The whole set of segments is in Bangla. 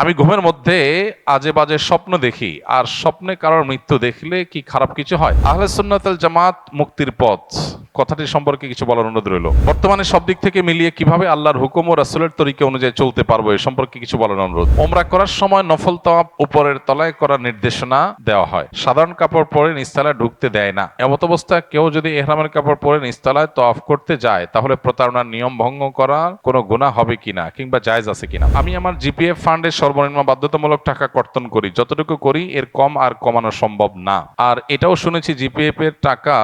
আমি ঘুমের মধ্যে আজে বাজে স্বপ্ন দেখি, আর স্বপ্নে কারোর মৃত্যু দেখলে কি খারাপ কিছু হয়? আহলে সুন্নাতাল জামাত মুক্তির পথ। কথাটি সম্পর্কে কিছু বলার অনুরোধ রইল। বর্তমানে সব দিক থেকে মিলিয়ে কীভাবে আল্লাহর হুকুম ও রাসুলের তরিকা অনুযায়ী চলতে পারব এ সম্পর্কে কিছু বলার অনুরোধ। ওমরা করার সময় নফল তাওয়াব উপরের তলায় করার নির্দেশনা দেওয়া হয়। সাধারণ কাপড় পরে নিস্তালায় ঢুকতে দেয় না। এমত অবস্থায় কেউ যদি এহরামের কাপড় পরে নিস্তালায় তওয়াফ করতে যায়, তাহলে প্রতারণার নিয়ম ভঙ্গ করার কোনো গুণা হবে কিনা কিংবা জায়েজ আছে কিনা? আমি আমার জিপিএফ ফান্ডের সর্বনিম্ন বাধ্যতামূলক টাকা কর্তন করি। যতটুকু করি, এর কম আর কমানো সম্ভব না। আর এটাও শুনেছি জিপিএফ এর টাকা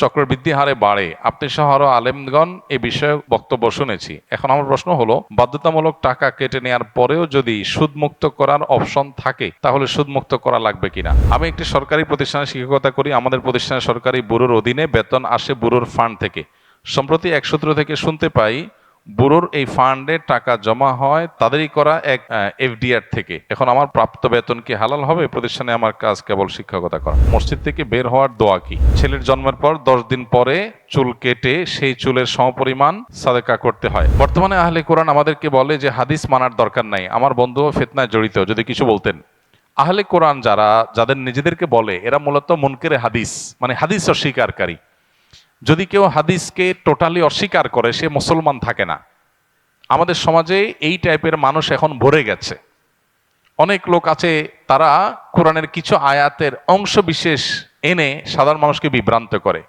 চক্রবৃদ্ধি হারে বাড়ে। আপনি সহ আরও আলেমগণ এ বিষয়ে বক্তব্য শুনেছি। এখন আমার প্রশ্ন হলো, বাধ্যতামূলক টাকা কেটে নেওয়ার পরেও যদি সুদমুক্ত করার অপশন থাকে, তাহলে সুদমুক্ত করা লাগবে কিনা? আমি একটি সরকারি প্রতিষ্ঠানে শিক্ষকতা করি। আমাদের প্রতিষ্ঠানে সরকারি ব্যুরোর অধীনে বেতন আসে ব্যুরোর ফান্ড থেকে। সম্প্রতি এক সূত্র থেকে শুনতে পাই ব্যুরোর এই ফান্ডে টাকা জমা হয়, তাদেরই করা এক এফডিআর থেকে। এখন আমার প্রাপ্ত বেতন কি হালাল হবে? প্রতিষ্ঠানে আমার কাজ কেবল শিক্ষকতা করা। মসজিদ থেকে বের হওয়ার দোয়া কি? ছেলের জন্মের পর দশ দিন পরে চুল কেটে সেই চুলের সমপরিমাণ সাদেকা করতে হয়। বর্তমানে আহলে কোরআন আমাদেরকে বলে যে, হাদিস মানার দরকার নাই। আমার বন্ধুও ফেতনায় জড়িত, যদি কিছু বলতেন। আহলে কোরআন যারা, যাদের নিজেদেরকে বলে, এরা মূলত মুনকেরে হাদিস মানে হাদিস অস্বীকারী। যদি কেউ হাদিসকে টোটালি অস্বীকার করে, সে মুসলমান থাকে না। আমাদের সমাজে এই টাইপের মানুষ এখন ভরে গেছে। অনেক লোক আছে, তারা কোরআনের কিছু আয়াতের অংশ বিশেষ এনে সাধারণ মানুষকে বিভ্রান্ত করে।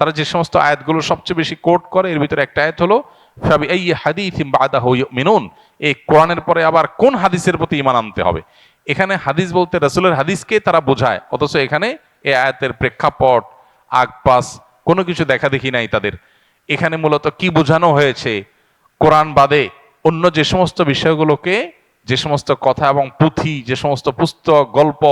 তারা যে সমস্ত আয়াতগুলো সবচেয়ে বেশি কোট করে, এর ভিতরে একটা আয়াত হলো ফাবি এই হাদিস বাদা মিনুন এই কোরআনের পরে আবার কোন হাদিসের প্রতি ইমান আনতে হবে? এখানে হাদিস বলতে রসুলের হাদিসকে তারা বোঝায়, অথচ এখানে এই আয়াতের প্রেক্ষাপট, আগপাস কোনো কিছু দেখা দেখি নাই তাদের। এখানে মূলত কি বোঝানো হয়েছে? কোরআন বাদে অন্য যে সমস্ত বিষয়গুলোকে, যে সমস্ত কথা এবং পুঁথি, যে সমস্ত পুস্তক, গল্প,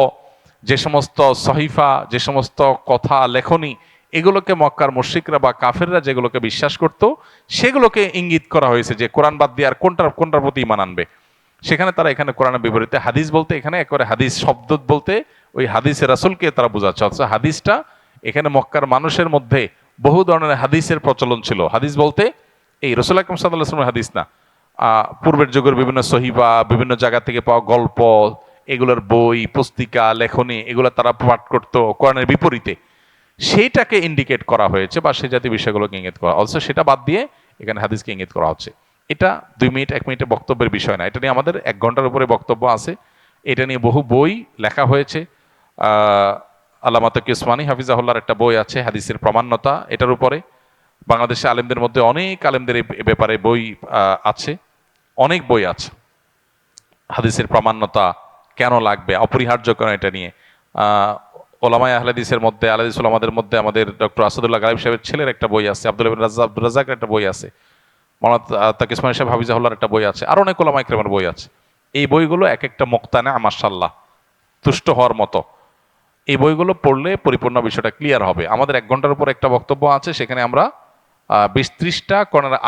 যে সমস্ত সহিফা, যে সমস্ত কথা, লেখনী, এগুলোকে মক্কার মুশিকরা বা কাফেররা যেগুলোকে বিশ্বাস করত, সেগুলোকে ইঙ্গিত করা হয়েছে যে কোরআন বাদ দিয়ে আর কোনটার কোনটার প্রতি ইমান আনবে। সেখানে তারা এখানে কোরআনের বিপরীতে হাদিস বলতে, এখানে একবারে হাদিস শব্দ বলতে, ওই হাদিসের রাসুলকে তারা বোঝাচ্ছে। অথচ হাদিসটা এখানে মক্কার মানুষের মধ্যে বহু ধরনের হাদিসের প্রচলন ছিল। হাদিস বলতে এই রসুল আকরম সাল্লাহ হাদিস না। পূর্বের যুগের বিভিন্ন সহিবা, বিভিন্ন জায়গা থেকে পাওয়া গল্প, এগুলোর বই, পুস্তিকা, লেখনী, এগুলো তারা পাঠ করতো কোরআনের বিপরীতে। সেইটাকে ইন্ডিকেট করা হয়েছে বা সেই জাতীয় বিষয়গুলোকে ইঙ্গিত করা। অথচ সেটা বাদ দিয়ে এখানে হাদিসকে ইঙ্গিত করা হচ্ছে। এটা দুই মিনিট, এক মিনিটে বক্তব্যের বিষয় না। এটা নিয়ে আমাদের এক ঘণ্টার উপরে বক্তব্য আছে। এটা নিয়ে বহু বই লেখা হয়েছে। আহ আল্লামা তকি ওসমানী হাফিজাহুল্লার একটা বই আছে, হাদিসের প্রমাণ্যতা, এটার উপরে। বাংলাদেশে আলেমদের মধ্যে অনেক আলেমদের এ ব্যাপারে বই আছে, অনেক বই আছে। হাদিসের প্রামাণ্যতা কেন লাগবে, অপরিহার্য কেন এটা নিয়ে? ওলামায় আহলাদিসের মধ্যে, আলাদিস ওলামাদের মধ্যে আমাদের ডক্টর আসাদুল্লাহ গালিব সাহেবের ছেলের একটা বই আছে, আব্দুল রাজা আব্দুল রাজাকের একটা বই আছে মৌলানা তাকে ইসমাইল সাহেব হাফিজাহুল্লার একটা বই আছে, আর অনেক ওলামাই ক্রেমের বই আছে। এই বইগুলো এক একটা মোক্তানে মার্শাল্লাহ তুষ্ট হওয়ার মতো। এই বইগুলো পড়লে পরিপূর্ণ বিষয়টা ক্লিয়ার হবে। আমাদের এক ঘণ্টার উপর একটা বক্তব্য আছে, সেখানে আমরা বিশ ত্রিশটা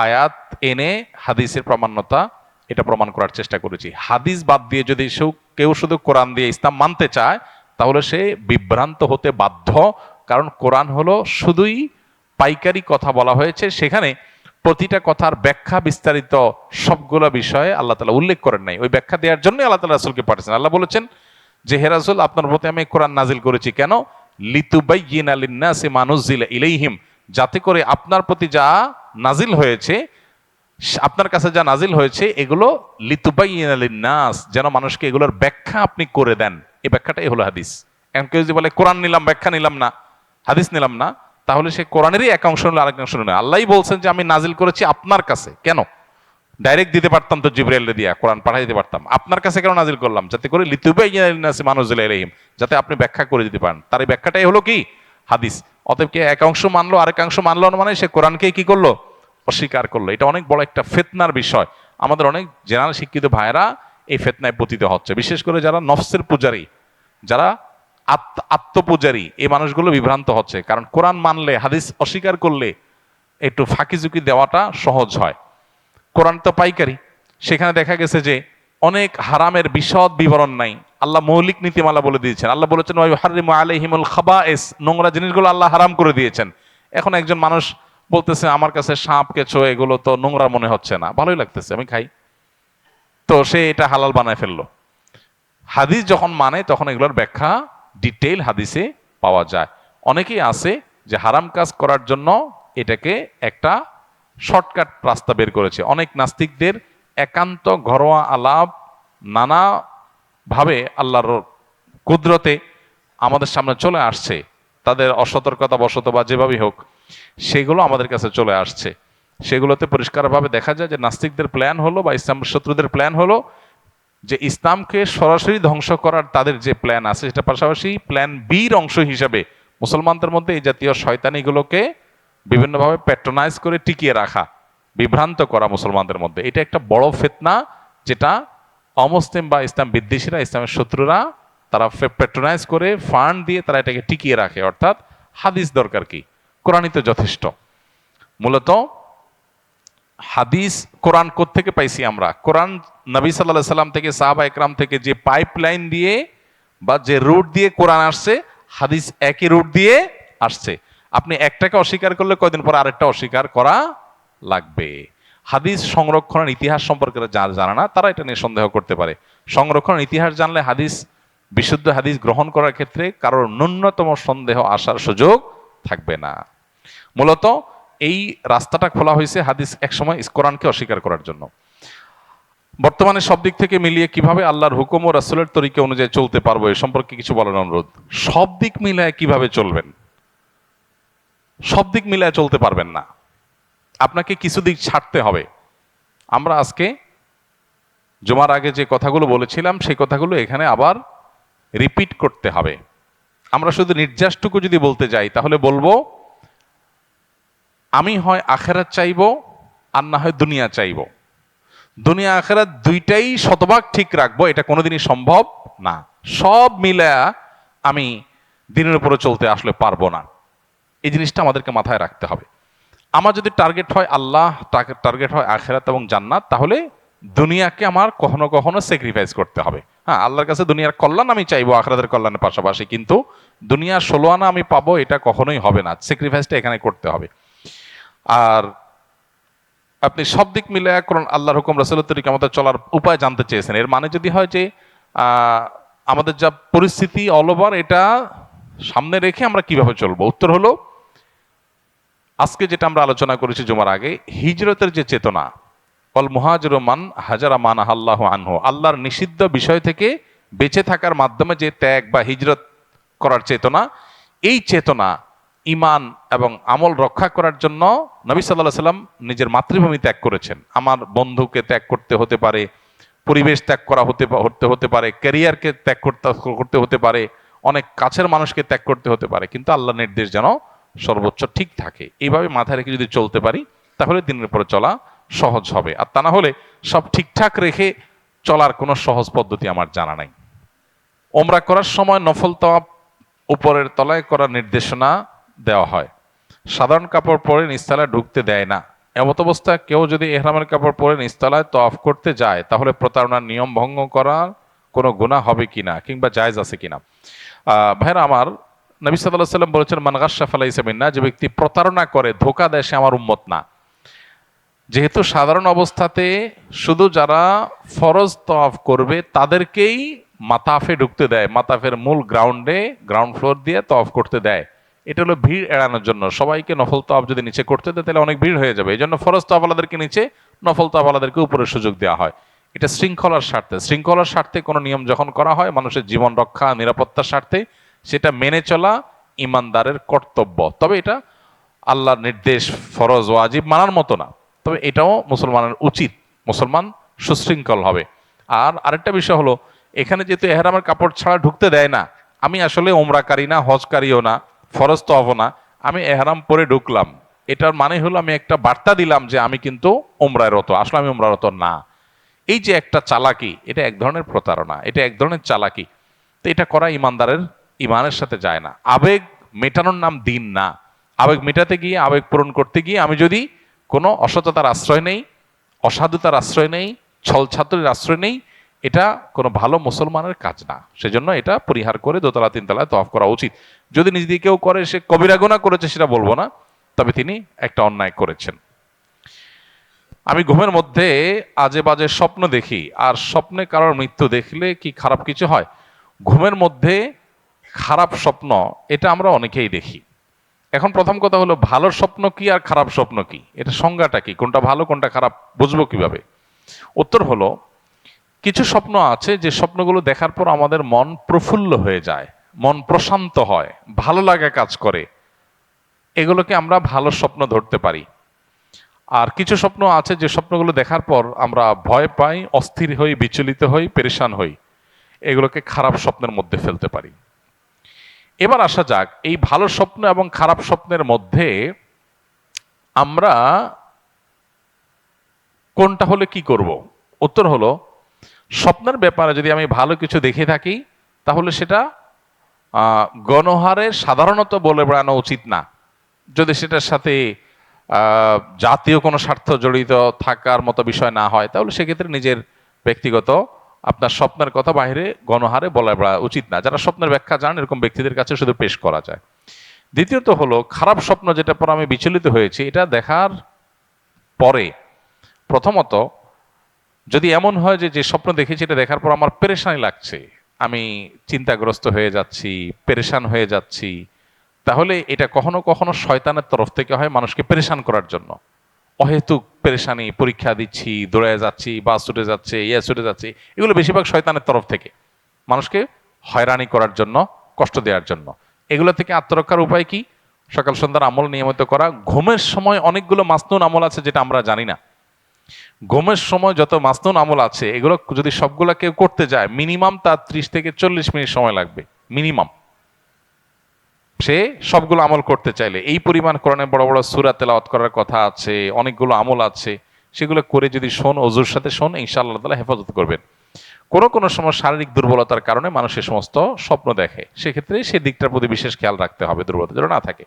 আয়াত এনে হাদিসের প্রামাণ্যতা, এটা প্রমাণ করার চেষ্টা করেছি। হাদিস বাদ দিয়ে যদি কেউ শুধু কোরআন দিয়ে ইসলাম মানতে চায়, তাহলে সে বিভ্রান্ত হতে বাধ্য, কারণ কোরআন হলো শুধুই পাইকারি কথা বলা হয়েছে। সেখানে প্রতিটা কথার ব্যাখ্যা বিস্তারিত সবগুলো বিষয়ে আল্লাহ তালা উল্লেখ করেন নাই। ওই ব্যাখ্যা দেওয়ার জন্য আল্লাহ তালা রাসুলকে পাঠিয়েছেন। আল্লাহ বলেছেন যে হেরাজুল আপনার প্রতি আমি কোরআন নাজিল করেছি। কেন? লিতুবাইয়িন আলিন্নাসি মানুজিল ইলাইহিম। যাতে করে আপনার প্রতি যা নাজিল হয়েছে, আপনার কাছে যা নাজিল হয়েছে, এগুলো লিতুবাইয়িন আলিন্নাস যেন মানুষকে এগুলোর ব্যাখ্যা আপনি করে দেন। এই ব্যাখ্যাটাই হলো হাদিস। এখন কেউ যদি বলে, কোরআন নিলাম, ব্যাখ্যা নিলাম না, হাদিস নিলাম না, তাহলে সে কোরআনেরই এক অংশ নিল আরেক অংশ নিল আল্লাহই বলছেন যে, আমি নাজিল করেছি আপনার কাছে। কেন? ডাইরেক্ট দিতে পারতাম তো জিব্রাইল দিয়া, কোরআন পাঠাই দিতে পারতাম। আপনার কাছে কেন নাজিল করলাম? যাতে করে লিতুবাইনাসি মানুজিল ইলাইহিম, যাতে আপনি ব্যাখ্যা করে দিতে পারেন। তার এই ব্যাখ্যাটাই হলো কি? হাদিস। অতএব কি এক অংশ মানলো, আরেক অংশ মানলো না মানে সে কোরআনকে কি করল? অস্বীকার করল। এটা অনেক বড় একটা ফেতনার বিষয়। আমাদের অনেক জেনারেল শিক্ষিত ভাইয়েরা এই ফেতনায় পতিত হচ্ছে। বিশেষ করে যারা নফসের পূজারী, যারা আত্ম আত্মপূজারী, এই মানুষগুলো বিভ্রান্ত হচ্ছে। কারণ কোরআন মানলে, হাদিস অস্বীকার করলে একটু ফাঁকি ঝুঁকি দেওয়াটা সহজ হয়। কোরআন তো পাইকারি। সেখানে দেখা গেছে যে অনেক হারামের বিশদ বিবরণ নাই। আল্লাহ মৌলিক নীতিমালা বলে দিয়েছেন। আল্লাহ বলেছেন হারিমু আলাইহিমুল খাবাএস নোংরা জিনিসগুলো আল্লাহ হারাম করে দিয়েছেন। এখন একজন মানুষ বলতেছে, আমার কাছে সাপ, কেঁচো, এগুলো তো নোংরা মনে হচ্ছে না। ভালোই লাগতেছে, আমি খাই। তো সে এটা হালাল বানায় ফেলল। হাদিস যখন মানে তখন এগুলোর ব্যাখ্যা ডিটেইল হাদিসে পাওয়া যায়। অনেকেই আছে যে হারাম কাজ করার জন্য এটাকে একটা শর্টকাট রাস্তা বের করেছে। অনেক নাস্তিকদের একান্ত ঘরোয়া আলাপ নানাভাবে আল্লাহর কুদরতে আমাদের সামনে চলে আসছে। তাদের অসতর্কতা বশত বা যেভাবেই হোক, সেগুলো আমাদের কাছে চলে আসছে। সেগুলোতে পরিষ্কারভাবে দেখা যায় যে নাস্তিকদের প্ল্যান হলো বা ইসলাম শত্রুদের প্ল্যান হলো যে ইসলামকে সরাসরি ধ্বংস করার তাদের যে প্ল্যান আছে সেটা পাশাপাশি প্ল্যান বির অংশ হিসাবে মুসলমানদের মধ্যে এই জাতীয় শয়তানিগুলোকে বিভিন্নভাবে প্যাট্রোনাইজ করে টিকিয়ে রাখা, বিভ্রান্ত করা মুসলমানদের মধ্যে। এটা একটা বড় ফেতনা যেটা অমুসলিম বা ইসলাম বিদ্বেষীরা, ইসলামের শত্রুরা, তারা প্যাট্রোনাইজ করে ফান্ড দিয়ে তারা এটাকে টিকিয়ে রাখে। অর্থাৎ হাদিস দরকার কি? কোরআনই তো যথেষ্ট। মূলত হাদিস কোরআন থেকে পাইছি আমরা? কোরআন নবী সাল্লাহ সাল্লাম থেকে, সাহাবা একরাম থেকে যে পাইপলাইন দিয়ে বা যে রুট দিয়ে কোরআন আসছে, হাদিস একই রুট দিয়ে আসছে। আপনি একটাকে অস্বীকার করলে কয়দিন পর আরেকটা অস্বীকার করা লাগবে। হাদিস সংরক্ষণের ইতিহাস সম্পর্কে যার জানা না, তারা এটা নিয়ে সন্দেহ করতে পারে। সংরক্ষণের ইতিহাস জানলে হাদিস, বিশুদ্ধ হাদিস গ্রহণ করার ক্ষেত্রে কারোর ন্যূনতম সন্দেহ আসার সুযোগ থাকবে না। মূলত এই রাস্তাটা খোলা হয়েছে হাদিস একসময় কোরআনকে অস্বীকার করার জন্য। বর্তমানে সব দিক থেকে মিলিয়ে কীভাবে আল্লাহর হুকুম ও রাসুলের তরিকে অনুযায়ী চলতে পারব এ সম্পর্কে কিছু বলার অনুরোধ। সব দিক মিলায় কীভাবে চলবেন? সব দিক মিলায় চলতে পারবেন না। আপনাকে কিছু দিক ছাড়তে হবে। আমরা আজকে জমার আগে যে কথাগুলো বলেছিলাম, সেই কথাগুলো এখানে আবার রিপিট করতে হবে। আমরা শুধু নির্যাসটুকু যদি বলতে যাই, তাহলে বলব, আমি হয় আখেরাত চাইব, আর না হয় দুনিয়া চাইব। দুনিয়া, আখেরাত দুইটাই শতভাগ ঠিক রাখব, এটা কোনোদিনই সম্ভব না। সব মিলে আমি দিনের উপরে চলতে আসলে পারব না। এই জিনিসটা আমাদেরকে মাথায় রাখতে হবে। আমার যদি টার্গেট হয় আল্লাহ টার্গেট হয় আখেরাত এবং জান্নাত, তাহলে দুনিয়াকে আমার কখনো কখনো স্যাক্রিফাইস করতে হবে। হ্যাঁ আল্লাহর কাছে দুনিয়ার কল্যাণ আমি চাইব আখরাতের কল্যাণের পাশাপাশি, কিন্তু দুনিয়ার ষোলো আনা আমি পাবো, এটা কখনোই হবে না। স্যাক্রিফাইসটা এখানে করতে হবে। আর আপনি সব দিক মিলে করুন আল্লাহর হুকুম, রসুলের তরিকে আমাদের চলার উপায় জানতে চেয়েছেন। এর মানে যদি হয় যে আমাদের যা পরিস্থিতি অল ওভার এটা সামনে রেখে আমরা কীভাবে চলবো? উত্তর হলো আজকে যেটা আমরা আলোচনা করেছি জমার আগে, হিজরতের যে চেতনা অল মুহাজর মান হাজারা মান আল্লাহ আনহু, আল্লাহর নিষিদ্ধ বিষয় থেকে বেঁচে থাকার মাধ্যমে যে ত্যাগ বা হিজরত করার চেতনা, এই চেতনা ইমান এবং আমল রক্ষা করার জন্য নবী সাল্লাহ সাল্লাম নিজের মাতৃভূমি ত্যাগ করেছেন। আমার বন্ধুকে ত্যাগ করতে হতে পারে, পরিবেশ ত্যাগ করা হতে হতে হতে পারে, ক্যারিয়ারকে ত্যাগ করতে করতে হতে পারে, অনেক কাছের মানুষকে ত্যাগ করতে হতে পারে, কিন্তু আল্লাহ নির্দেশ যেন সর্বোচ্চ ঠিক থাকে। এইভাবে মাথায় রেখে যদি চলতে পারি, তাহলে দিনের পরে চলা সহজ হবে। আর তা না হলে সব ঠিকঠাক রেখে চলার কোনো সহজ পদ্ধতি আমার জানা নাই। ওমরা করার সময় নফল তওয়াব উপরের তলায় করার নির্দেশনা দেওয়া হয়। সাধারণ কাপড় পরে নিস্তালায় ঢুকতে দেয় না। এমত অবস্থায় কেউ যদি এহরামের কাপড় পরে নিস্তালায় তফ করতে যায়, তাহলে প্রতারণার নিয়ম ভঙ্গ করার কোনো গুণা হবে কিনা কিংবা জায়জ আছে কিনা? ভাইরা আমার নবী সাল্লাহ সাল্লাম বলেছেন মানগাশা ফালাইসামিন যে ব্যক্তি প্রতারণা করে, ধোকা দেয়, সে আমার উম্মত না। যেহেতু সাধারণ অবস্থাতে শুধু যারা ফরজ তফ করবে, তাদেরকেই মাতাফে ঢুকতে দেয়, মাতাফের মূল গ্রাউন্ডে, গ্রাউন্ড ফ্লোর দিয়ে তফ করতে দেয়। এটা হলো ভিড় এড়ানোর জন্য। সবাইকে নফল তফ যদি নিচে করতে দেয়, তাহলে অনেক ভিড় হয়ে যাবে। এই জন্য ফরজ তফালাদেরকে নিচে, নফল তফালাদেরকে উপরে সুযোগ দেওয়া হয়। এটা শৃঙ্খলার স্বার্থে। শৃঙ্খলার স্বার্থে কোনো নিয়ম যখন করা হয়, মানুষের জীবন রক্ষা, নিরাপত্তার স্বার্থে সেটা মেনে চলা ইমানদারের কর্তব্য। তবে এটা আল্লাহর নির্দেশ, ফরজ ও আজীব মানার মতো না। তবে এটাও মুসলমানের উচিত। মুসলমান সুশৃঙ্খল হবে। আর আরেকটা বিষয় হলো, এখানে যেহেতু এহরামের কাপড় ছাড়া ঢুকতে দেয় না, আমি আসলে ওমরাকারী না, হজকারীও না, ফরজ তো হব না, আমি এহরাম পরে ঢুকলাম। এটার মানে হলো আমি একটা বার্তা দিলাম যে আমি কিন্তু ওমরায় রত আসলে আমি ওমরা রত না। এই যে একটা চালাকি, এটা এক ধরনের প্রতারণা, এটা এক ধরনের চালাকি। তো এটা করা ইমানদারের ইমানের সাথে যায় না। আবেগ মেটানোর নাম দিন না। আবেগ মেটাতে গিয়ে, আবেগ পূরণ করতে গিয়ে আমি যদি কোনো অসততার আশ্রয় নেই, অসাধুতার আশ্রয় নেই ছল ছাত্রের আশ্রয় নেই, এটা কোনো ভালো মুসলমানের কাজ না। সেজন্য এটা পরিহার করে দোতলা, তিনতলায় তফ করা উচিত। যদি নিজ দিয়ে কেউ করে, সে কবিরাগুনা করেছে সেটা বলব না, তবে তিনি একটা অন্যায় করেছেন। আমি ঘুমের মধ্যে আজে বাজে স্বপ্ন দেখি, আর স্বপ্নে কারোর মৃত্যু দেখলে কি খারাপ কিছু হয়? ঘুমের মধ্যে খারাপ স্বপ্ন, এটা আমরা অনেকেই দেখি। এখন প্রথম কথা হলো, ভালো স্বপ্ন কি আর খারাপ স্বপ্ন কি? এটা সংজ্ঞাটা কি? কোনটা ভালো, কোনটা খারাপ, বুঝব কীভাবে? উত্তর হলো, কিছু স্বপ্ন আছে যে স্বপ্নগুলো দেখার পর আমাদের মন প্রফুল্ল হয়ে যায়, মন প্রশান্ত হয়, ভালো লাগা কাজ করে। এগুলোকে আমরা ভালো স্বপ্ন ধরতে পারি। আর কিছু স্বপ্ন আছে যে স্বপ্নগুলো দেখার পর আমরা ভয় পাই, অস্থির হই, বিচলিত হই, পেরেশান হই। এগুলোকে খারাপ স্বপ্নের মধ্যে ফেলতে পারি। এবার আসা যাক, এই ভালো স্বপ্ন এবং খারাপ স্বপ্নের মধ্যে আমরা কোনটা হলে কি করব? উত্তর হলো, স্বপ্নের ব্যাপারে যদি আমি ভালো কিছু দেখে থাকি, তাহলে সেটা গণহারে সাধারণত বলে বেড়ানো উচিত না। যদি সেটার সাথে জাতীয় কোনো স্বার্থ জড়িত থাকার মতো বিষয় না হয়, তাহলে সেক্ষেত্রে নিজের ব্যক্তিগত আপনার স্বপ্নের কথা বাইরে গণহারে বলা উচিত না। যারা স্বপ্নের ব্যাখ্যা জানেন, এরকম ব্যক্তিদের কাছে শুধু পেশ করা যায়। দ্বিতীয়ত হলো, খারাপ স্বপ্ন যেটা পর আমি বিচলিত হয়েছি, এটা দেখার পরে প্রথমত যদি এমন হয় যে যে স্বপ্ন দেখেছি, এটা দেখার পর আমার পেরেশানি লাগছে, আমি চিন্তাগ্রস্ত হয়ে যাচ্ছি, পেরেশান হয়ে যাচ্ছি, তাহলে এটা কখনো কখনো শয়তানের তরফ থেকে হয় মানুষকে পেরেশান করার জন্য। অহেতুক পেরেশানি, পরীক্ষা দিচ্ছি দৌড়ে যাচ্ছি, বাস ছুটে যাচ্ছে ইয়ে ছুটে যাচ্ছে, এগুলো বেশিরভাগ শয়তানের তরফ থেকে। মানুষকে হয়রানি করার জন্য, কষ্ট দেওয়ার জন্য। এগুলো থেকে আত্মরক্ষার উপায় কি? সকাল সন্ধ্যার আমল নিয়মিত করা। ঘুমের সময় অনেকগুলো মাসনুন আমল আছে যেটা আমরা জানি না। ঘুমের সময় যত মাসনুন আমল আছে, এগুলো যদি সবগুলা কেউ করতে যায়, মিনিমাম তার ত্রিশ থেকে চল্লিশ মিনিট সময় লাগবে। মিনিমাম। সে সবগুলো আমল করতে চাইলে। এই পরিমাণ কোরআনে বড় বড় সুরা তেলাওয়াত করার কথা আছে, অনেকগুলো আমল আছে, সেগুলো করে যদি শোন, অজুর সাথে শোন, ইনশাআল্লাহ তালা হেফাজত করবেন। কোনো কোনো সময় শারীরিক দুর্বলতার কারণে মানুষ সমস্ত স্বপ্ন দেখে। সেক্ষেত্রে সে দিকটার প্রতি বিশেষ খেয়াল রাখতে হবে, দুর্বলতা যেন না থাকে।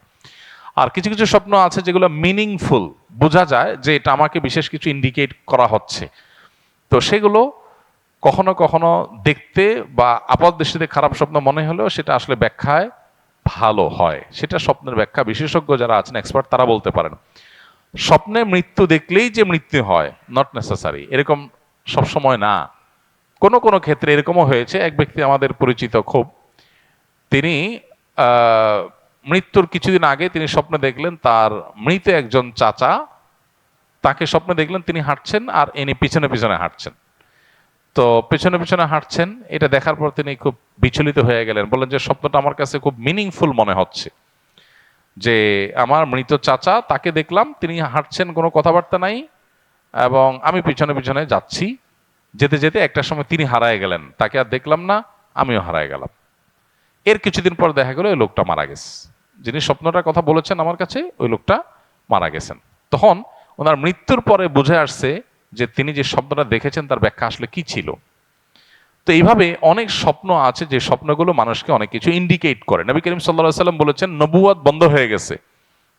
আর কিছু কিছু স্বপ্ন আছে যেগুলো মিনিংফুল বোঝা যায় যে এটা আমাকে বিশেষ কিছু ইন্ডিকেট করা হচ্ছে। তো সেগুলো কখনো কখনো দেখতে বা আপাত দৃষ্টিতে খারাপ স্বপ্ন মনে হলেও সেটা আসলে ব্যাখ্যায় ভালো হয়। সেটা স্বপ্নের ব্যাখ্যা। বিশেষজ্ঞ যারা আছেন এক্সপার্ট তারা বলতে পারেন। স্বপ্নে মৃত্যু দেখলেই যে মৃত্যু হয় নট নেসেসারি এরকম সব সময় না। কোনো কোনো ক্ষেত্রে এরকমও হয়েছে। এক ব্যক্তি আমাদের পরিচিত খুব। তিনি মৃত্যুর কিছুদিন আগে তিনি স্বপ্নে দেখলেন, তার মৃত একজন চাচা, তাকে স্বপ্নে দেখলেন, তিনি হাঁটছেন আর ইনি পিছনে পিছনে হাঁটছেন। তো পেছনে পেছনে হাঁটছেন, এটা দেখার পর তিনি খুব বিচলিত হয়ে গেলেন। বললেন যে, স্বপ্নটা আমার কাছে খুব মিনিংফুল মনে হচ্ছে। যে, আমার মৃত চাচা, তাকে দেখলাম, তিনি হাঁটছেন, কোনো কথাবার্তা নাই, এবং আমি পিছনে পিছনে যাচ্ছি। যেতে যেতে একটা সময় তিনি হারায় গেলেন। তাকে আর দেখলাম না, আমিও হারায় গেলাম। এর কিছুদিন পর দেখা গেল, ওই লোকটা মারা গেছে। যিনি স্বপ্নটার কথা বলেছেন আমার কাছে, ওই লোকটা মারা গেছেন। তখন ওনার মৃত্যুর পরে বুঝে আসছে যে তিনি যে স্বপ্নটা দেখেছেন, তার ব্যাখ্যা আসলে কি ছিল? তো এইভাবে অনেক স্বপ্ন আছে যে স্বপ্নগুলো মানুষকে অনেক কিছু ইন্ডিকেট করে। নবী করিম সাল্লাহ সাল্লাম বলেছেন নবুয়াদ বন্ধ হয়ে গেছে।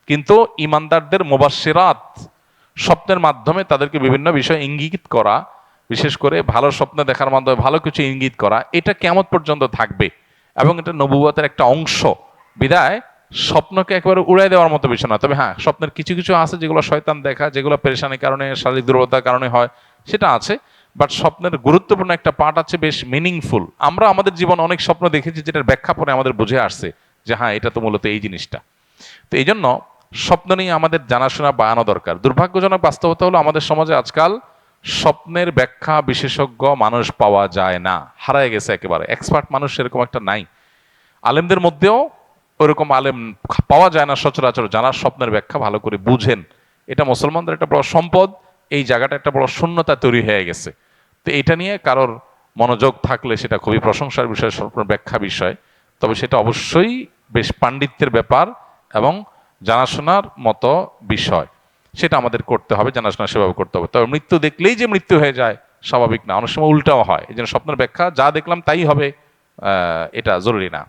কিন্তু ইমানদারদের মোবাসিরাত স্বপ্নের মাধ্যমে তাদেরকে বিভিন্ন বিষয় ইঙ্গিত করা, বিশেষ করে ভালো স্বপ্ন দেখার মাধ্যমে ভালো কিছু ইঙ্গিত করা, এটা কেমন পর্যন্ত থাকবে এবং এটা নবুয়াতের একটা অংশ। বিদায়। স্বপ্নকে একেবারে উড়াই দেওয়ার মতো বিষয় না। তবে হ্যাঁ স্বপ্নের কিছু কিছু আছে যেগুলো শয়তান দেখা যেগুলো পেরেশানির কারণে, শারীরিক দুর্বলতার কারণে হয়, সেটা আছে। বাট স্বপ্নের গুরুত্বপূর্ণ একটা পার্ট আছে বেশ মিনিংফুল আমরা আমাদের জীবনে অনেক স্বপ্ন দেখেছি যেটার ব্যাখ্যা পরে আমাদের বুঝে আসছে যে হ্যাঁ এটা তো মূলত এই জিনিসটা। তো এই জন্য স্বপ্ন নিয়ে আমাদের জানাশোনা বায়ানো দরকার। দুর্ভাগ্যজনক বাস্তবতা হলো আমাদের সমাজে আজকাল স্বপ্নের ব্যাখ্যা বিশেষজ্ঞ মানুষ পাওয়া যায় না। হারায় গেছে একেবারে। এক্সপার্ট মানুষ সেরকম একটা নাই। আলেমদের মধ্যেও ওরকম আলেম পাওয়া যায় না সচরাচর, যারা স্বপ্নের ব্যাখ্যা ভালো করে বুঝেন। এটা মুসলমানদের একটা বড় সম্পদ, এই জায়গাটা একটা বড় শূন্যতা তৈরি হয়ে গেছে। তো এটা নিয়ে কারোর মনোযোগ থাকলে সেটা খুবই প্রশংসার বিষয়, স্বপ্নের ব্যাখ্যা বিষয়। তবে সেটা অবশ্যই বেশ পাণ্ডিত্যের ব্যাপার এবং জানাশোনার মতো বিষয়। সেটা আমাদের করতে হবে, জানাশোনা সেভাবে করতে হবে। তবে মৃত্যু দেখলেই যে মৃত্যু হয়ে যায়, স্বাভাবিক না। অনেক সময় উল্টাও হয়। এই জন্য স্বপ্নের ব্যাখ্যা, যা দেখলাম তাই হবে এটা জরুরি না।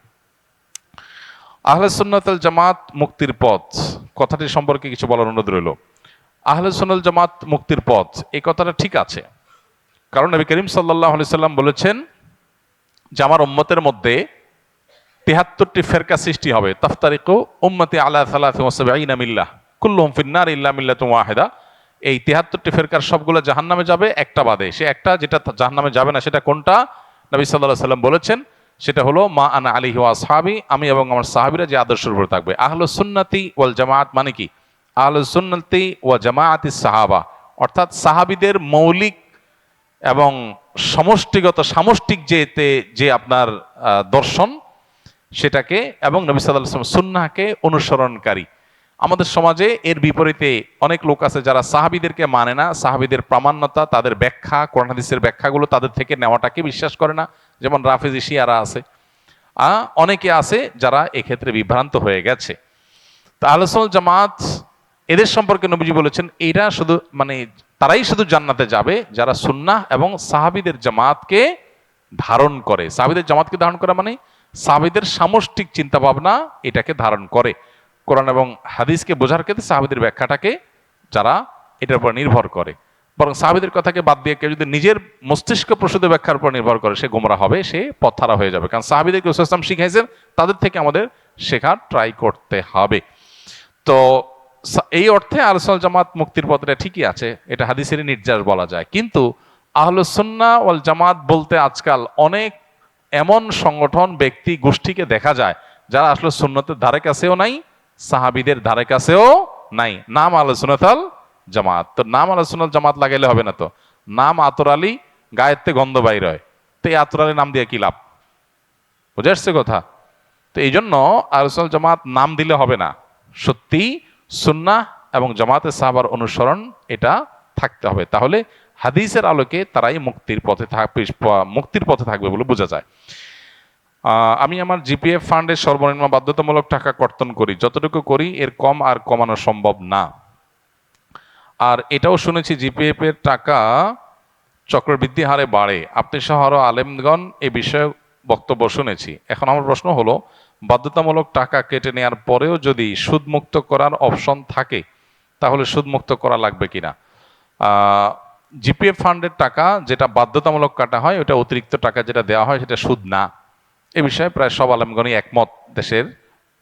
আহলে সুন্নাতাল জামাত মুক্তির পথ। কথাটি সম্পর্কে কিছু বলার অনুরোধ রইল। আহলে সুন্নাল জামাত মুক্তির পথ, এই কথাটা ঠিক আছে। কারণ নবী করিম সাল্লাহ আলি সাল্লাম বলেছেন যে, আমার উম্মতের মধ্যে তেহাত্তরটি ফেরকা সৃষ্টি হবে। তাফতারিকু উম্মতি আলা সালাতি ওয়াসাবিঈনা মিল্লাহ। কুল্লুহুম ফিন্নার ইল্লা মিল্লাতুন ওয়াহিদা। এই তিহাত্তরটি ফেরকার সবগুলো জাহান্নামে যাবে, একটা বাদে। সে একটা যেটা জাহান্নামে যাবে না, সেটা কোনটা? নবী সাল্লাহ সাল্লাম বলেছেন সেটা হলো, মা আনা আলী ওয়া সাহাবি আমি এবং আমার সাহাবিরা যে আদর্শের উপর থাকবে। আহল সুন্নতি ওয়াল জামাত মানে কি? আহল সুন্নতি ওয়া জামাআতি সাহাবা। অর্থাৎ সাহাবিদের মৌলিক এবং সমষ্টিগত, সামষ্টিক যে তে- যে আপনার দর্শন, সেটাকে এবং নবী সাল্লাহ সুন্নাহকে অনুসরণকারী। আমাদের সমাজে এর বিপরীতে অনেক লোক আছে যারা সাহাবিদেরকে মানে না, সাহাবিদের প্রামাণ্যতা, তাদের ব্যাখ্যা, কোরআন হাদিসের ব্যাখ্যাগুলো তাদের থেকে নেওয়াটাকে বিশ্বাস করে না, যেমন রাফিজ ইশিয়ারা আছে। অনেকে আছে যারা এক্ষেত্রে বিভ্রান্ত হয়ে গেছে। তা আলোচনা জামাত এদের সম্পর্কে নবীজি বলেছেন, এরা শুধু মানে তারাই শুধু জান্নাতে যাবে যারা সুন্নাহ এবং সাহাবিদের জামাতকে ধারণ করে। সাহাবিদের জামাতকে ধারণ করা মানে সাহাবিদের সামষ্টিক চিন্তা ভাবনা এটাকে ধারণ করে। কোরআন এবং হাদিসকে বোঝার ক্ষেত্রে সাহাবিদের ব্যাখ্যাটাকে যারা এটার উপর নির্ভর করে। বরং সাহাবিদের কথাকে বাদ দিয়ে কেউ যদি নিজের মস্তিষ্ক প্রসূত ব্যাখ্যার উপর নির্ভর করে, সে গোমরা হবে, সে পথহারা হয়ে যাবে। কারণ সাহাবিদেরকে ইসলাম শিখাইছেন, তাদের থেকে আমাদের শেখার ট্রাই করতে হবে। তো এই অর্থে আলসাল জামাত মুক্তির পথটা ঠিকই আছে, এটা হাদিসেরই নির্যাস বলা যায়। কিন্তু আহলুসন্না ওয়াল জামাত বলতে আজকাল অনেক এমন সংগঠন, ব্যক্তি, গোষ্ঠীকে দেখা যায়, যারা আসলে সুন্নতের ধারে কাছেও নাই সাহাবিদের ধারে কাছেও নাই। নাম আলোচনাতাল জামাত। তো নাম আলোচনাল জামাত লাগাইলে হবে না তো? নাম আতর আলী গায়েতে গন্ধ বাইর হয়। তো এই আতর আলী নাম দিয়ে কি লাভ? বুঝে আসছে কথা? তো এই জন্য আলোচনাল জামাত নাম দিলে হবে না। সত্যি, সুন্নাহ এবং জামাতে সাহাবার অনুসরণ এটা থাকতে হবে। তাহলে হাদিসের আলোকে তারাই মুক্তির পথে মুক্তির পথে থাকবে বলে বোঝা যায়। আমি আমার জিপিএফ ফান্ডের সর্বনিম্ন বাধ্যতামূলক টাকা কর্তন করি। যতটুকু করি, এর কম আর কমানো সম্ভব না। আর এটাও শুনেছি জিপিএফ এর টাকা চক্রবৃদ্ধি হারে বাড়ে। আপনি সহ আরও আলেমগণ এ বিষয়ে বক্তব্য শুনেছি। এখন আমার প্রশ্ন হলো, বাধ্যতামূলক টাকা কেটে নেওয়ার পরেও যদি সুদমুক্ত করার অপশন থাকে, তাহলে সুদমুক্ত করা লাগবে কিনা? জিপিএফ ফান্ডের টাকা যেটা বাধ্যতামূলক কাটা হয়, ওটা অতিরিক্ত টাকা যেটা দেওয়া হয়, সেটা সুদ না। এ বিষয়ে প্রায় সব আলেমগণই একমত। দেশের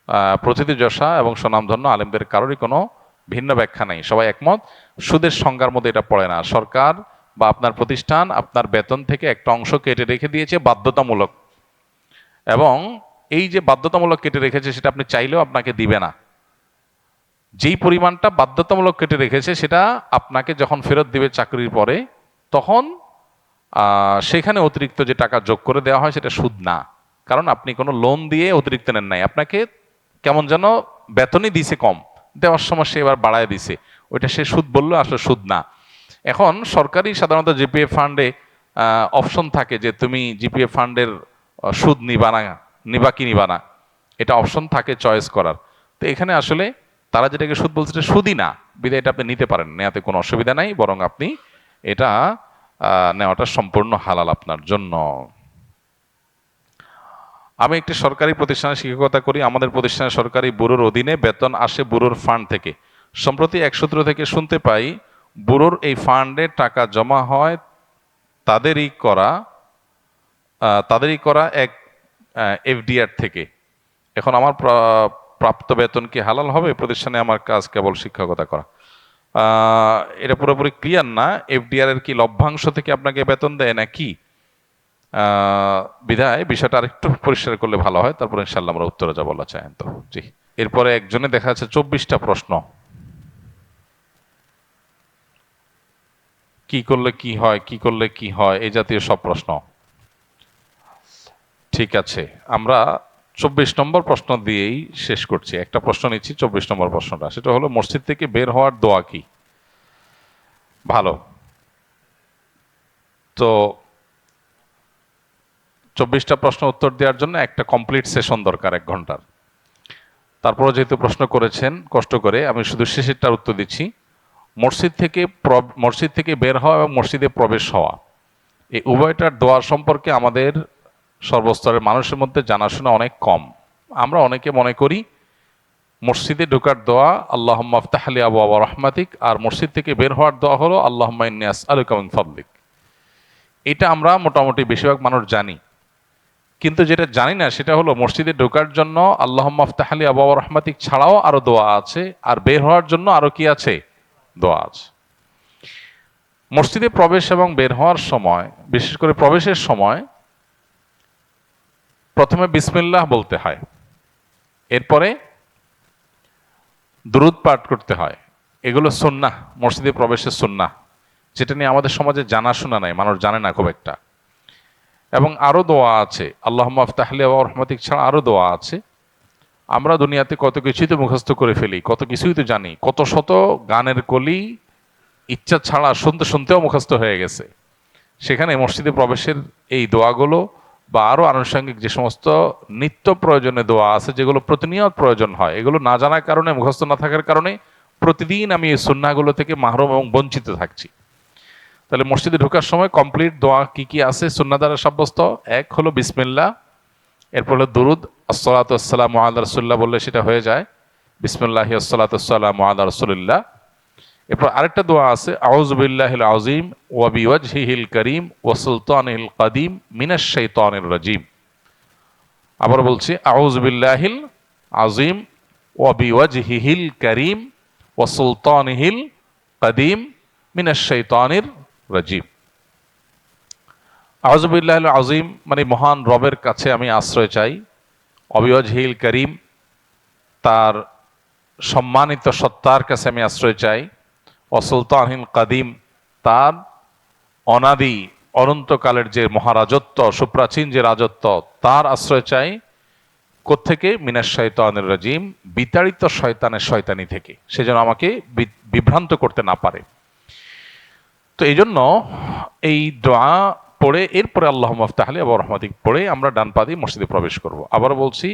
আহ, প্রথিতযশা এবং সুনামধন্য আলেমদের কারোরই কোনো ভিন্ন ব্যাখ্যা নেই। সবাই একমত। সুদের সংজ্ঞার মধ্যে এটা পড়ে না। সরকার বা আপনার প্রতিষ্ঠান আপনার বেতন থেকে একটা অংশ কেটে রেখে দিয়েছে বাধ্যতামূলক। এবং এই যে বাধ্যতামূলক কেটে রেখেছে সেটা আপনি চাইলেও আপনাকে দিবে না। যেই পরিমাণটা বাধ্যতামূলক কেটে রেখেছে সেটা আপনাকে যখন ফেরত দিবে চাকরির পরে তখন সেখানে অতিরিক্ত যে টাকা যোগ করে দেওয়া হয় সেটা সুদ না। কারণ আপনি কোনো লোন দিয়ে অতিরিক্ত নেন নাই। আপনাকে কেমন যেন বেতনই দিছে কম। দেওয়ার সময় সে এবার বাড়ায় দিছে। ওইটা সে সুদ বলল, আসলে সুদ না। এখন সরকারি সাধারণত জিপিএফ ফান্ডে অপশন থাকে যে তুমি জিপিএফ ফান্ডের সুদ নিবা না, নিবা কি নিবা না। এটা অপশন থাকে চয়েস করার। তো এখানে আসলে তারা যেটাকে সুদ বলছে এটা সুদই না। বিদায় এটা আপনি নিতে পারেন নেওয়াতে কোনো অসুবিধা নাই, বরং আপনি এটা নেওয়াটা সম্পূর্ণ হালাল আপনার জন্য। আমি একটি সরকারি প্রতিষ্ঠানে শিক্ষকতা করি। আমাদের প্রতিষ্ঠানে সরকারি ব্যুরোর অধীনে বেতন আসে ব্যুরোর ফান্ড থেকে। সম্প্রতি এক সূত্র থেকে শুনতে পাই, ব্যুরোর এই ফান্ডে টাকা জমা হয় তাদেরই করা তাদেরই করা এক এফডিআর থেকে। এখন আমার প্রাপ্ত বেতন কি হালাল হবে? প্রতিষ্ঠানে আমার কাজ কেবল শিক্ষকতা করা। এটা পুরোপুরি ক্লিয়ার না? এফডিআর এর কি লভ্যাংশ থেকে আপনাকে বেতন দেয় না কি বিধায় বিষয়টা আরেকটু পরিষ্কার করলে ভালো হয়, তারপর ইনশাল্লাহ আমরা উত্তরে যা বলা চাই তো। জি। এরপরে একজনে দেখা যাচ্ছে চব্বিশটা প্রশ্ন। কি করলে কি হয়, কি করলে কি হয়, এই জাতীয় সব প্রশ্ন। ঠিক আছে, আমরা চব্বিশ নম্বর প্রশ্ন দিয়েই শেষ করছি। একটা প্রশ্ন নিচ্ছি, চব্বিশ নম্বর প্রশ্নটা। সেটা হলো, মসজিদ থেকে বের হওয়ার দোয়া কি? ভালো। তো চব্বিশটা প্রশ্ন উত্তর দেওয়ার জন্য একটা কমপ্লিট সেশন দরকার এক ঘণ্টার। তারপরে যেহেতু প্রশ্ন করেছেন, কষ্ট করে, আমি শুধু শেষেরটার উত্তর দিচ্ছি। মসজিদ থেকে মসজিদ থেকে বের হওয়া এবং মসজিদে প্রবেশ হওয়া, এই উভয়টার দোয়ার সম্পর্কে আমাদের সর্বস্তরের মানুষের মধ্যে জানাশোনা অনেক কম। আমরা অনেকে মনে করি, মসজিদে ঢোকার দোয়া আল্লাহ আফতাহলি আবু আবা রহমাতিক আর মসজিদ থেকে বের হওয়ার দোয়া হলো আল্লাহ ইন্নিয়াস আলুকামিন ফাবলিক এটা আমরা মোটামুটি বেশিরভাগ মানুষ জানি। কিন্তু যেটা জানি না, সেটা হলো মসজিদে ঢোকার জন্য আল্লাহ আফতাহলি আবু রহমাতিক ছাড়াও আরও দোয়া আছে, আর বের হওয়ার জন্য আরও কি আছে? দোয়া আছে। মসজিদে প্রবেশ এবং বের হওয়ার সময়, বিশেষ করে প্রবেশের সময়, প্রথমে বিসমিল্লাহ বলতে হয়। এরপরে দুরুদ পাঠ করতে হয়। এগুলো সুন্নাহ, মসজিদে প্রবেশের সুন্নাহ, যেটা নিয়ে আমাদের সমাজে জানাশোনা নাই, মানুষ জানে না খুব একটা। এবং আরও দোয়া আছে। আল্লাহ আফতাহলে রহমতিক ছাড়া আরও দোয়া আছে। আমরা দুনিয়াতে কত কিছুই তো মুখস্থ করে ফেলি, কত কিছুই তো জানি, কত শত গানের কলি ইচ্ছা ছাড়া শুনতে শুনতেও মুখস্থ হয়ে গেছে। সেখানে মসজিদে প্রবেশের এই দোয়াগুলো বা আরও আনুষঙ্গিক যে সমস্ত নিত্য প্রয়োজনে দোয়া আছে, যেগুলো প্রতিনিয়ত প্রয়োজন হয়, এগুলো না জানার কারণে, মুখস্থ না থাকার কারণে প্রতিদিন আমি এই সুন্নাগুলো থেকে মাহরুম এবং বঞ্চিত থাকছি। তাহলে মসজিদে ঢোকার সময় কমপ্লিট দোয়া কি কি আছে? সুন্না দ্বারা সাব্যস্ত। এক হলো বিসমিল্লা এরপর হলো দুরুদ। আসসালাতাম মহাদ রসুল্লাহ বললে সেটা হয়ে যায়। বিসমুল্লাহ আসসালাতাম মহাদ রসুল্লাহ এরপর আরেকটা দোয়া আছে আউজবিল্লাহিল আজিম ওয়াবিওয়াজহিল করিম ও সুলতানিল কাদিম মিনাশ শৈতানির রাজিম। আবার বলছি আউজবিল্লাহিল আজিম ওয়াবিওয়াজহিল করিম ও সুলতানিহিল কাদিম মিনাশ শৈতানির রাজিম আউজবিল্লাহ আজিম মানে মহান রবের কাছে আমি আশ্রয় চাই। অবিওজহিল করিম, তার সম্মানিত সত্তার কাছে আমি আশ্রয় চাই। অসুলতানহীন কাদিম, তার অনাদি অনন্তকালের যে মহারাজত্ব, সুপ্রাচীন যে রাজত্ব, তার আশ্রয় চাই। কোত্থেকে? মিনাস শয়তানের রাজিম, বিতাড়িত শয়তানের শয়তানি থেকে। সে যেন আমাকে বিভ্রান্ত করতে না পারে। তো এই জন্য এই দোয়া পড়ে, এরপরে আল্লাহ মফতাহলি আবার রহমাতিক পড়ে আমরা ডান পা দিয়ে মসজিদে প্রবেশ করব। আবার বলছি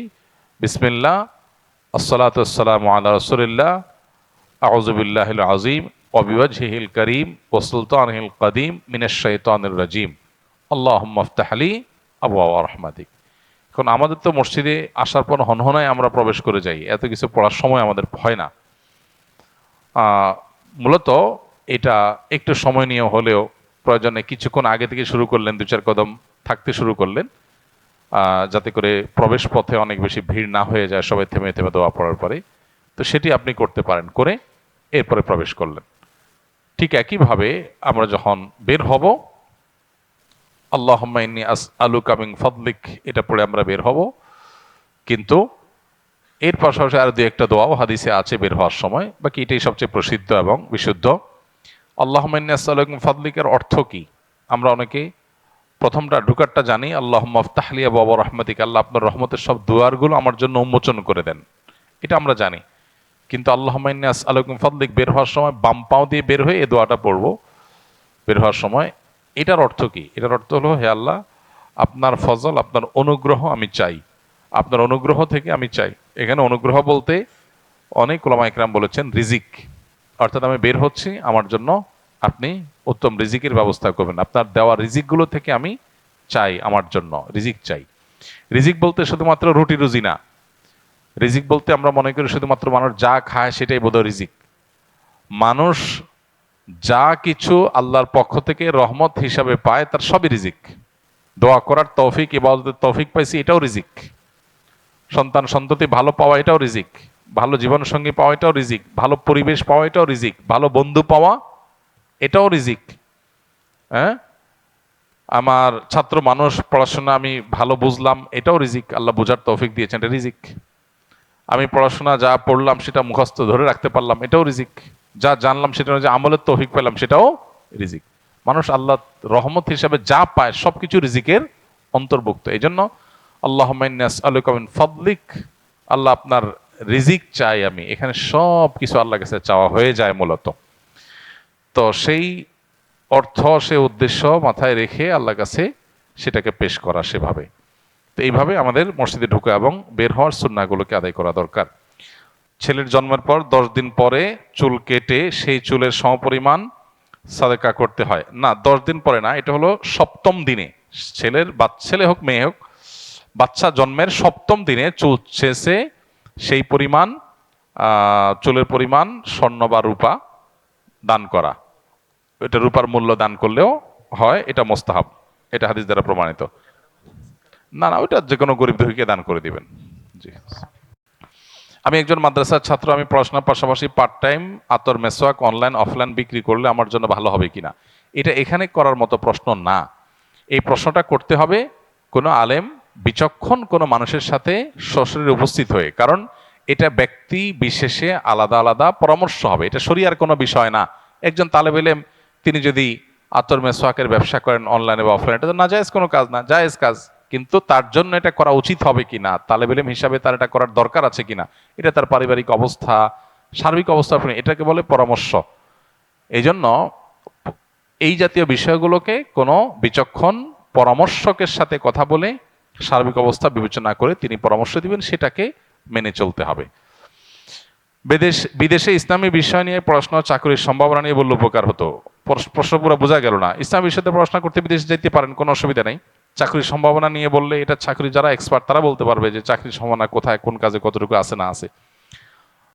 বিসমিল্লা আসসালাতাম আল্লাহ রসুলিল্লাহ আউজবিল্লাহিল আজিম অবিওয়াজহিল করিম ও সুলতানহিল কদিম, মিনাশ শৈতানির রাজিম। আল্লাহ মফতাহলি আবু আবা রহমাতিক। এখন আমাদের তো মসজিদে আসার পর হনহনায় আমরা প্রবেশ করে যাই, এত কিছু পড়ার সময় আমাদের হয় না। মূলত এটা একটু সময় নিয়ে হলেও প্রয়োজনে কিছুক্ষণ আগে থেকে শুরু করলেন, দু চার কদম থাকতে শুরু করলেন যাতে করে প্রবেশ পথে অনেক বেশি ভিড় না হয়ে যায়, সবাই থেমে থেমে দোয়া পড়ার পরে। তো সেটি আপনি করতে পারেন, করে এরপরে প্রবেশ করলেন। ঠিক একইভাবে আমরা যখন বের হব আল্লাহ আস আলু কামিং ফদলিক, এটা পড়ে আমরা বের হব। কিন্তু এর পাশাপাশি আরও দু একটা দোয়াও হাদিসে আছে বের হওয়ার সময়। বাকি এটাই সবচেয়ে প্রসিদ্ধ এবং বিশুদ্ধ। আল্লাহ আসসালাম ফাদলিকের অর্থ কি? আমরা অনেকে প্রথমটা, ঢুকারটা জানি আল্লাহ মফতাহলিয়া বাবা রহমতিক, আল্লাহ আপনার রহমতের সব দুয়ারগুলো আমার জন্য উন্মোচন করে দেন। এটা আমরা জানি। কিন্তু আল্লাহ আলাইকুম ফাদলিক বের হওয়ার সময় বাম পাও দিয়ে বের হয়ে এ দোয়াটা পড়ব। বের হওয়ার সময় এটার অর্থ কি? এটার অর্থ হলো, হে আল্লাহ, আপনার ফজল, আপনার অনুগ্রহ আমি চাই। আপনার অনুগ্রহ থেকে আমি চাই। এখানে অনুগ্রহ বলতে অনেক ওলামা একরাম বলেছেন, রিজিক। অর্থাৎ আমি বের হচ্ছি, আমার জন্য আপনি উত্তম রিজিকের ব্যবস্থা করবেন। আপনার দেওয়া রিজিকগুলো থেকে আমি চাই, আমার জন্য রিজিক চাই। রিজিক বলতে শুধুমাত্র রুটি রুজি না। রিজিক বলতে আমরা মনে করি শুধুমাত্র মানুষ যা খায় সেটাই বোধ রিজিক। মানুষ যা কিছু আল্লাহর পক্ষ থেকে রহমত হিসাবে পায়, তার সবই রিজিক। দোয়া করার তৌফিক, ইবাদতের তৌফিক পাইছি, এটাও রিজিক। সন্তান সন্ততি ভালো পাওয়া, এটাও রিজিক। ভালো জীবন সঙ্গী পাওয়া এটাও রিজিক, ভালো পরিবেশ পাওয়া এটাও রিজিক, ভালো বন্ধু পাওয়া এটাও রিজিক। হ্যাঁ? আমার ছাত্র মানুষ, পড়াশোনা আমি ভালো বুঝলাম, এটাও রিজিক, আল্লাহ বোঝার তৌফিক দিয়েছেন, এটা রিজিক। আমি পড়াশোনা যা পড়লাম সেটা মুখস্থ ধরে রাখতে পারলাম, এটাও রিজিক। যা জানলাম সেটা যে আমলের তৌফিক পেলাম, সেটাও রিজিক। মানুষ আল্লাহ রহমত হিসাবে যা পায় সবকিছু রিজিকের অন্তর্ভুক্ত। এই জন্য আল্লাহ ফদলিক, আল্লাহ আপনার রিজিক চাই আমি। এখানে সব কিছু আল্লাহ কাছে চাওয়া হয়ে যায় মূলত। তো সেই অর্থ সে উদ্দেশ্য মাথায় রেখে আল্লাহ কাছে সেটাকে পেশ করা সেভাবে। তো এইভাবে আমাদের মসজিদে ঢুকা এবং বের হওয়ার সুন্নাগুলোকে আদায় করা দরকার। ছেলের জন্মের পর দশ দিন পরে চুল কেটে সেই চুলের সমপরিমাণ সাদেকা করতে হয়। না, দশ দিন পরে না, এটা হলো সপ্তম দিনে। ছেলের বা, ছেলে হোক, মেয়ে হোক, বাচ্চা জন্মের সপ্তম দিনে চুল ছেঁচে সেই পরিমাণ চুলের পরিমাণ স্বর্ণ বা রূপা দান করা। এটা রূপার মূল্য দান করলেও হয়, এটা মোস্তাহাব, এটা হাদিস দ্বারা প্রমাণিত। না না, ওইটা যে কোনো গরিব দুঃখীকে দান করে দিবেন। জি। আমি একজন মাদ্রাসার ছাত্র, আমি পড়াশোনার পাশাপাশি পার্ট টাইম আতর মেসোয়াক অনলাইন অফলাইন বিক্রি করলে আমার জন্য ভালো হবে কিনা? এটা এখানে করার মতো প্রশ্ন না। এই প্রশ্নটা করতে হবে কোনো আলেম বিচক্ষণ কোনো মানুষের সাথে সশরীরে উপস্থিত হয়ে, কারণ এটা ব্যক্তি বিশেষে আলাদা আলাদা পরামর্শ হবে। এটা শরিয়ার কোনো বিষয় না। একজন তালেব এলেম, তিনি যদি আতর মেসোয়াকের ব্যবসা করেন অনলাইনে বা অফলাইনে, এটা তো না জায়েজ কোনো কাজ না, জায়েজ কাজ। কিন্তু তার জন্য এটা করা উচিত হবে কিনা তালেব এলেম হিসাবে তার এটা করার দরকার আছে কিনা এটা তার পারিবারিক অবস্থা, সার্বিক অবস্থা এটাকে বলে পরামর্শ। এই জন্য এই জাতীয় বিষয়গুলোকে কোনো বিচক্ষণ পরামর্শকের সাথে কথা বলে সার্বিক অবস্থা বিবেচনা করে তিনি পরামর্শ দিবেন, সেটাকে মেনে চলতে হবে। বিদেশ, বিদেশে ইসলামী বিষয় নিয়ে পড়াশোনা চাকরির সম্ভাবনা নিয়ে বললে উপকার হতো। প্রশ- প্রশ্ন পুরো বোঝা গেল না। ইসলামী বিষয়তে পড়াশোনা করতে বিদেশে যেতে পারেন, কোনো অসুবিধা নেই। চাকরির সম্ভাবনা নিয়ে বললে এটা চাকরি যারা এক্সপার্ট তারা বলতে পারবে যে চাকরির সম্ভাবনা কোথায়, কোন কাজে কতটুকু আছে না আছে।